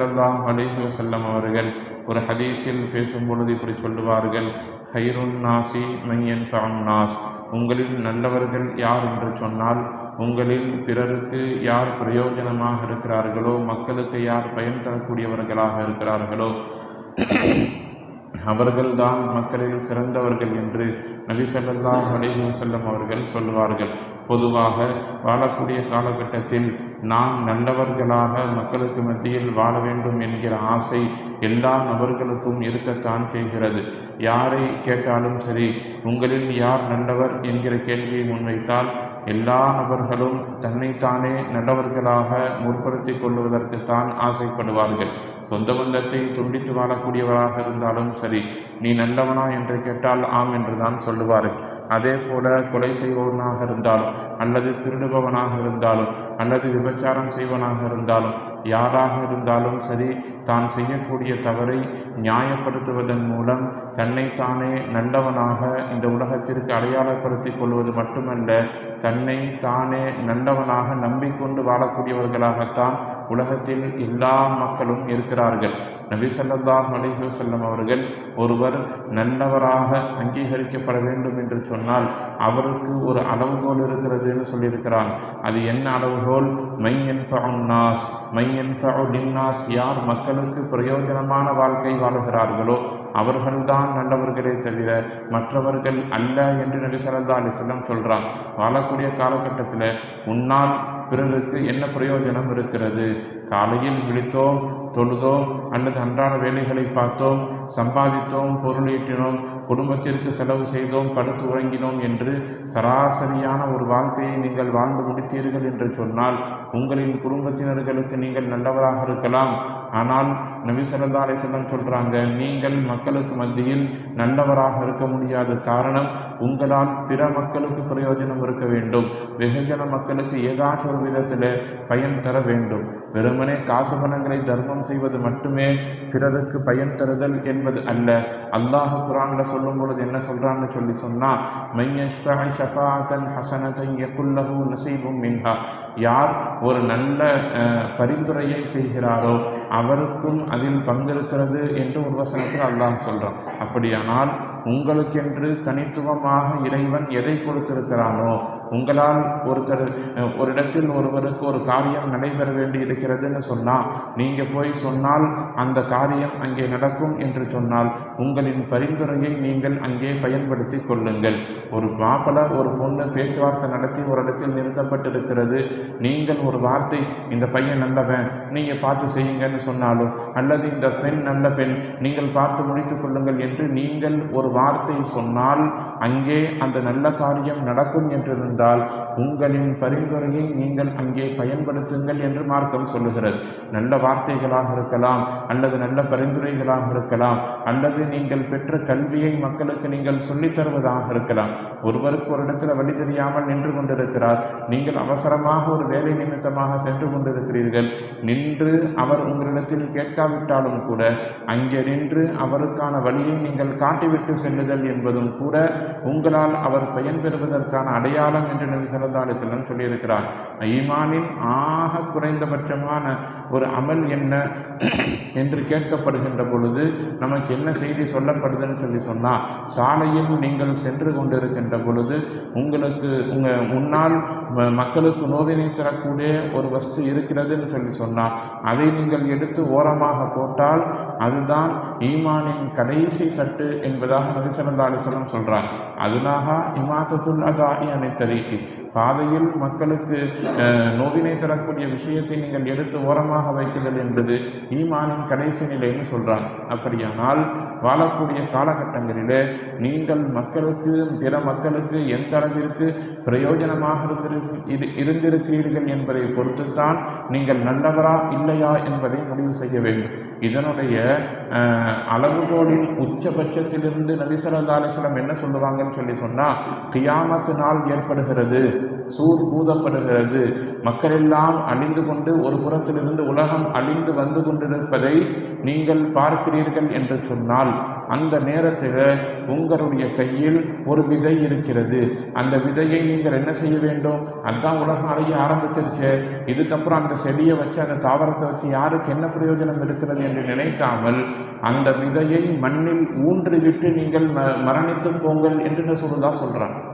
ஸல்லல்லாஹு அலைஹி வசல்லம் அவர்கள் ஒரு ஹதீஸில் பேசும் பொழுது இப்படி சொல்லுவார்கள் ஹைருன் நாசி மையன் நாஸ். உங்களில் நல்லவர்கள் யார் என்று சொன்னால் உங்களில் பிறருக்கு யார் பிரயோஜனமாக இருக்கிறார்களோ மக்களுக்கு யார் பயன் தரக்கூடியவர்களாக இருக்கிறார்களோ அவர்கள்தான் மக்களில் சிறந்தவர்கள் என்று நபி ஸல்லல்லாஹு அலைஹி அவர்கள் சொல்லுவார்கள். பொதுவாக வாழக்கூடிய காலகட்டத்தில் நாம் நல்லவர்களாக மக்களுக்கு மத்தியில் வாழ வேண்டும் என்கிற ஆசை எல்லா நபர்களுக்கும் இருக்கத்தான் செய்கிறது. யாரை கேட்டாலும் சரி உங்களில் யார் நல்லவர் என்கிற கேள்வியை முன்வைத்தால் எல்லா நபர்களும் தன்னைத்தானே நல்லவர்களாக முற்படுத்திக் கொள்வதற்குத்தான் ஆசைப்படுவார்கள். சொந்த பந்தத்தை துண்டித்து வாழக்கூடியவராக இருந்தாலும் சரி நீ நல்லவனா என்று கேட்டால் ஆம் என்றுதான் சொல்லுவார்கள். அதே போல கொலை செய்பவனாக இருந்தாலும் அல்லது திருடுபவனாக இருந்தாலும் அல்லது விபச்சாரம் செய்வனாக இருந்தாலும் யாராக இருந்தாலும் சரி தான் செய்யக்கூடிய தவறை நியாயப்படுத்துவதன் மூலம் தன்னைத்தானே நல்லவனாக இந்த உலகத்திற்கு அடையாளப்படுத்திக் கொள்வது மட்டுமல்ல தன்னை தானே நல்லவனாக நம்பிக்கொண்டு வாழக்கூடியவர்களாகத்தான் உலகத்தில் எல்லா மக்களும் இருக்கிறார்கள். நபி ஸல்லல்லாஹு அலைஹி செல்லம் அவர்கள் ஒருவர் நல்லவராக அங்கீகரிக்கப்பட வேண்டும் என்று சொன்னால் அவருக்கு ஒரு அளவுகோல் இருக்கிறதுன்னு சொல்லியிருக்கிறான் அது என்ன அளவுகோல்? மையன் நாஸ் மையன் நாஸ் யார் மக்களுக்கு பிரயோஜனமான வாழ்க்கை வாழுகிறார்களோ அவர்கள்தான் நல்லவர்களே தவிர மற்றவர்கள் அல்ல என்று நபி ஸல்லல்லாஹு அலைஹி சொல்கிறான் வாழக்கூடிய காலகட்டத்தில் உன்னால் பிறருக்கு என்ன பிரயோஜனம் இருக்கிறது? காலையில் விழித்தோம் தொழுதோம் அல்லது அன்றாட வேலைகளை பார்த்தோம் சம்பாதித்தோம் பொருளீட்டினோம் குடும்பத்திற்கு செலவு செய்தோம் படுத்து உறங்கினோம் என்று சராசரியான ஒரு வாழ்க்கையை நீங்கள் வாழ்ந்து முடித்தீர்கள் என்று சொன்னால் உங்களின் குடும்பத்தினர்களுக்கு நீங்கள் நல்லவராக இருக்கலாம். ஆனால் நபி ஸல்லல்லாஹு சொல்கிறாங்க நீங்கள் மக்களுக்கு மத்தியில் நல்லவராக இருக்க முடியாத. காரணம் உங்களால் பிற மக்களுக்கு பிரயோஜனம் இருக்க வேண்டும். வெகுஜன மக்களுக்கு ஏதாச்சும் ஒரு விதத்தில் பயன் தர வேண்டும். வெறுமனே காசு பணங்களை தர்மம் செய்வது மட்டுமே பிறருக்கு பயன் தருதல் என்பது அல்ல. அல்லாஹ் குரான்ல சொல்லும் பொழுது என்ன சொல்றான்னு சொல்லி சொன்னா மையஷ்ஃபஇ மின்ஹா. யார் ஒரு நல்ல பரிந்துரையை செய்கிறாரோ அவருக்கும் அதில் பங்கிருக்கிறது என்று ஒரு வசனத்தில் அல்லாஹ் சொல்றான். அப்படியானால் உங்களுக்கென்று தனித்துவமாக இறைவன் எதை கொடுத்திருக்கிறானோ உங்களால் ஒருத்தர் ஒரு இடத்தில் ஒருவருக்கு ஒரு காரியம் நடைபெற வேண்டி இருக்கிறதுன்னு சொன்னால் நீங்கள் போய் சொன்னால் அந்த காரியம் அங்கே நடக்கும் என்று சொன்னால் உங்களின் பரிந்துரையை நீங்கள் அங்கே பயன்படுத்தி கொள்ளுங்கள். ஒரு மாப்பிள ஒரு பொண்ணு பேச்சுவார்த்தை நடத்தி ஒரு இடத்தில் நிறுத்தப்பட்டிருக்கிறது. நீங்கள் ஒரு வார்த்தை இந்த பையன் நல்லவன் நீங்கள் பார்த்து செய்யுங்கன்னு சொன்னாலும் அல்லது இந்த பெண் நல்ல பெண் நீங்கள் பார்த்து முடித்துக் கொள்ளுங்கள் என்று நீங்கள் ஒரு வார்த்தை சொன்னால் அங்கே அந்த நல்ல காரியம் நடக்கும் என்று என்றிருந்தால் உங்களின் பரிந்துரையை நீங்கள் அங்கே பயன்படுத்துங்கள் என்று மார்க்கம் சொல்லுகிறது. நல்ல வார்த்தைகளாக இருக்கலாம் அல்லது நல்ல பரிந்துரைகளாக இருக்கலாம் அல்லது நீங்கள் பெற்ற கல்வியை மக்களுக்கு நீங்கள் சொல்லித் தருவதாக இருக்கலாம். ஒருவருக்கு ஒரு இடத்துல வழி தெரியாமல் நின்று கொண்டிருக்கிறார். நீங்கள் அவசரமாக ஒரு வேலை நிமித்தமாக சென்று கொண்டிருக்கிறீர்கள். நின்று அவர் உங்களிடத்தில் கேட்காவிட்டாலும் கூட அங்கே நின்று அவருக்கான வழியை நீங்கள் காட்டிவிட்டு செல்லுதல் என்பதும் கூட உங்களால் அவர் பயன்பெறுவதற்கான அடையாளம் என்று நபி ஸல்லல்லாஹு அலிசல்லம் சொல்லியிருக்கிறார். ஈமானின் ஆக குறைந்தபட்சமான ஒரு அமல் என்ன என்று கேட்கப்படுகின்ற பொழுது நமக்கு என்ன செய்தி சொல்லப்படுதுன்னு சொல்லி சொன்னால் சாலையில் நீங்கள் சென்று கொண்டிருக்கின்ற பொழுது உங்களுக்கு உங்கள் முன்னால் மக்களுக்கு நோவினை தரக்கூடிய ஒரு வஸ்து இருக்கிறதுன்னு சொல்லி சொன்னால் அதை நீங்கள் எடுத்து ஓரமாக போட்டால் அதுதான் ஈமானின் கடைசி தட்டு என்பதாக நபி ஸல்லல்லாஹு அலைஹி சொல்றாங்க அதுனாக இமாத்தத்துல் அதாயி தரிக்கு பாதையில் மக்களுக்கு நோவினை தரக்கூடிய விஷயத்தை நீங்கள் எடுத்து ஓரமாக வைக்குதல் என்பது ஈமானின் கடைசி நிலைன்னு சொல்கிறான் அப்படியானால் வாழக்கூடிய காலகட்டங்களிலே நீங்கள் மக்களுக்கு பிற மக்களுக்கு எந்த அளவிற்கு பிரயோஜனமாக இருந்திரு- இரு- இருந்திருக்கிறீர்கள் என்பதை பொறுத்துத்தான் நீங்கள் நல்லவரா இல்லையா என்பதை முடிவு செய்ய வேண்டும். இதனுடைய அளவுகோலின் உச்சபட்சத்திலிருந்து நபிசல்லா அலிஸ்லாம் என்ன சொல்லுவாங்கன்னு சொல்லி சொன்னால் கியாமத்து நாள் ஏற்படுகிறது சூர் பூதப்படுகிறது மக்கள் எல்லாம் அழிந்து கொண்டு ஒரு புறத்திலிருந்து உலகம் அழிந்து வந்து கொண்டிருப்பதை நீங்கள் பார்க்கிறீர்கள் என்று சொன்னால் அந்த நேரத்தில் உங்களுடைய கையில் ஒரு விதை இருக்கிறது. அந்த விதையை நீங்கள் என்ன செய்ய வேண்டும்? அதுதான் உலகம் அழிய ஆரம்பிச்சிருச்சு. இதுக்கப்புறம் அந்த செடியை வச்சு அந்த தாவரத்தை வச்சு யாருக்கு என்ன பிரயோஜனம் இருக்கிறது என்று நினைக்காமல் அந்த விதையை மண்ணில் ஊன்றிவிட்டு நீங்கள் ம- மரணித்து போங்கள் என்று சொல்லுதா சொல்றான்.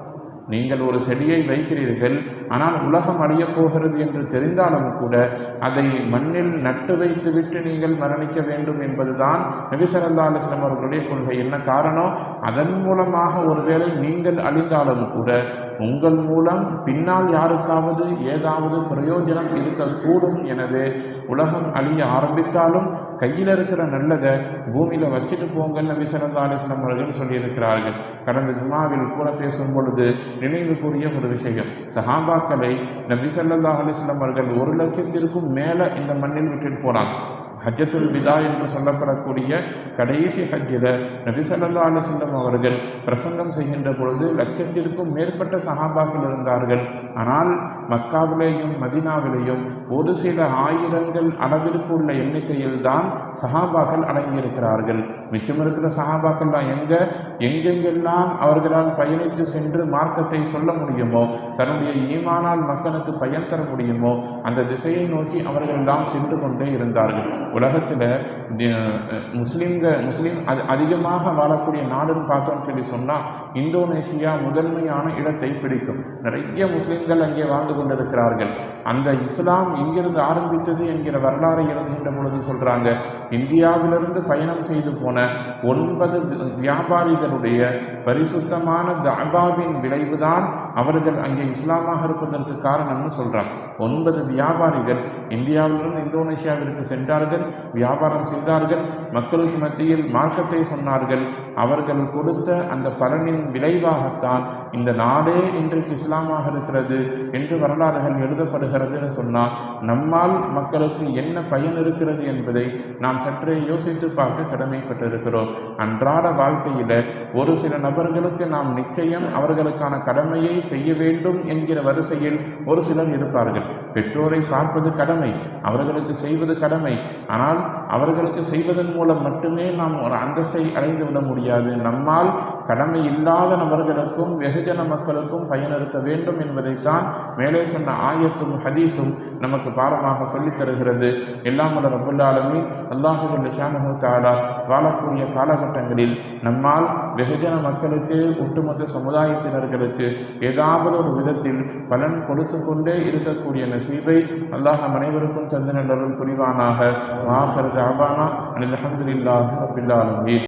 நீங்கள் ஒரு செடியை வைக்கிறீர்கள் ஆனால் உலகம் அழியப் போகிறது என்று தெரிந்தாலும் கூட அதை மண்ணில் நட்டு வைத்துவிட்டு நீங்கள் மரணிக்க வேண்டும் என்பதுதான் நபிசரல்லா அலிஸ்லாம் அவர்களுடைய கொள்கை. என்ன காரணம்? அதன் மூலமாக ஒருவேளை நீங்கள் அழிந்தாலும் கூட உங்கள் மூலம் பின்னால் யாருக்காவது ஏதாவது பிரயோஜனம் இருக்கக்கூடும் எனவே உலகம் அழிய ஆரம்பித்தாலும் கையில் இருக்கிற நல்லதை பூமியில வச்சுட்டு போங்கள் நபி ஸல்லல்லாஹு அவர்கள் சொல்லியிருக்கிறார்கள். கடந்த ஜுமாவில் கூட பேசும் பொழுது நினைவுக்குரிய ஒரு விஷயம். சஹாபாக்களை நபி சல்லா அலைஹி அவர்கள் ஒரு லட்சத்திற்கும் மேலே இந்த மண்ணில் விட்டுட்டு போனாங்க ஹஜ்ஜத்துல் விதா என்று சொல்லப்படக்கூடிய கடைசி ஹஜ்ஜில் நபிசல்லா ஸல்லல்லாஹு அவர்கள் பிரசங்கம் செய்கின்ற பொழுது லட்சத்திற்கும் மேற்பட்ட சகாபாக்கள் இருந்தார்கள். ஆனால் மக்காவிலேயும் மதினாவிலேயும் ஒரு சில ஆயிரங்கள் அளவிற்கு உள்ள எண்ணிக்கையில்தான் சகாபாக்கள் அடங்கியிருக்கிறார்கள். மிச்சம் இருக்கிற சகாபாக்கள்லாம் எங்க எங்கெங்கெல்லாம் அவர்களால் பயணித்து சென்று மார்க்கத்தை சொல்ல முடியுமோ தன்னுடைய ஈமானால் மக்களுக்கு பயன் தர முடியுமோ அந்த திசையை நோக்கி அவர்கள் தான் சென்று கொண்டே இருந்தார்கள். உலகத்தில் முஸ்லீம்க முஸ்லீம் அது அதிகமாக வாழக்கூடிய நாடுன்னு பார்த்தோம் சொல்லி சொன்னால் இந்தோனேஷியா முதன்மையான இடத்தை பிடிக்கும். நிறைய முஸ்லீம்கள் அங்கே வாழ்ந்து கொண்டிருக்கிறார்கள். அந்த இஸ்லாம் எங்கிருந்து ஆரம்பித்தது என்கிற வரலாறை எழுதுகின்ற பொழுது சொல்றாங்க இந்தியாவிலிருந்து பயணம் செய்து போன ஒன்பது வியாபாரிகளுடைய பரிசுத்தமான தாபாவின் விளைவுதான் அவர்கள் அங்கே இஸ்லாமாக இருப்பதற்கு காரணம்னு சொல்றாங்க. ஒன்பது வியாபாரிகள் இந்தியாவிலிருந்து இந்தோனேஷியாவிற்கு சென்றார்கள் வியாபாரம் செய்தார்கள் மக்களுக்கு மத்தியில் மார்க்கத்தை சொன்னார்கள். அவர்கள் கொடுத்த அந்த பலனின் விளைவாகத்தான் இந்த நாடே இன்றைக்கு இஸ்லாமாக இருக்கிறது என்று வரலாறுகள் எழுதப்படுகிறதுன்னு சொன்னால் நம்மால் மக்களுக்கு என்ன பயன் இருக்கிறது என்பதை நாம் சற்றே யோசித்து பார்க்க கடமைப்பட்டிருக்கிறோம். அன்றாட வாழ்க்கையில ஒரு சில நபர்களுக்கு நாம் நிச்சயம் அவர்களுக்கான கடமையை செய்ய வேண்டும் என்கிற வரிசையில் ஒரு சிலர் இருப்பார்கள். பெற்றோரை பார்ப்பது கடமை அவர்களுக்கு செய்வது கடமை. ஆனால் அவர்களுக்கு செய்வதன் மூலம் மட்டுமே நாம் ஒரு அந்தஸ்தை அடைந்து விட முடியாது. நம்மால் கடமை இல்லாத நபர்களுக்கும் வெகுஜன மக்களுக்கும் பயன் இருக்க வேண்டும் என்பதைத்தான் மேலே சொன்ன ஆயத்தும் ஹதீஸும் நமக்கு பாடமாக சொல்லித் தருகிறது. எல்லாம் ரபுல்லாலுமே ரபுல் ஆலமீன். தாலா வாழக்கூடிய காலகட்டங்களில் நம்மால் வெகுஜன மக்களுக்கு ஒட்டுமொத்த சமுதாயத்தினர்களுக்கு ஏதாவது ஒரு விதத்தில் பலன் கொடுத்து கொண்டே இருக்கக்கூடிய நசீபை அல்லாஹ் அனைவருக்கும் தந்து நல்லருள் புரிவானாக. வாஹர் ஜாபானா அனில் அஹமதுல்லாஹி ரபில்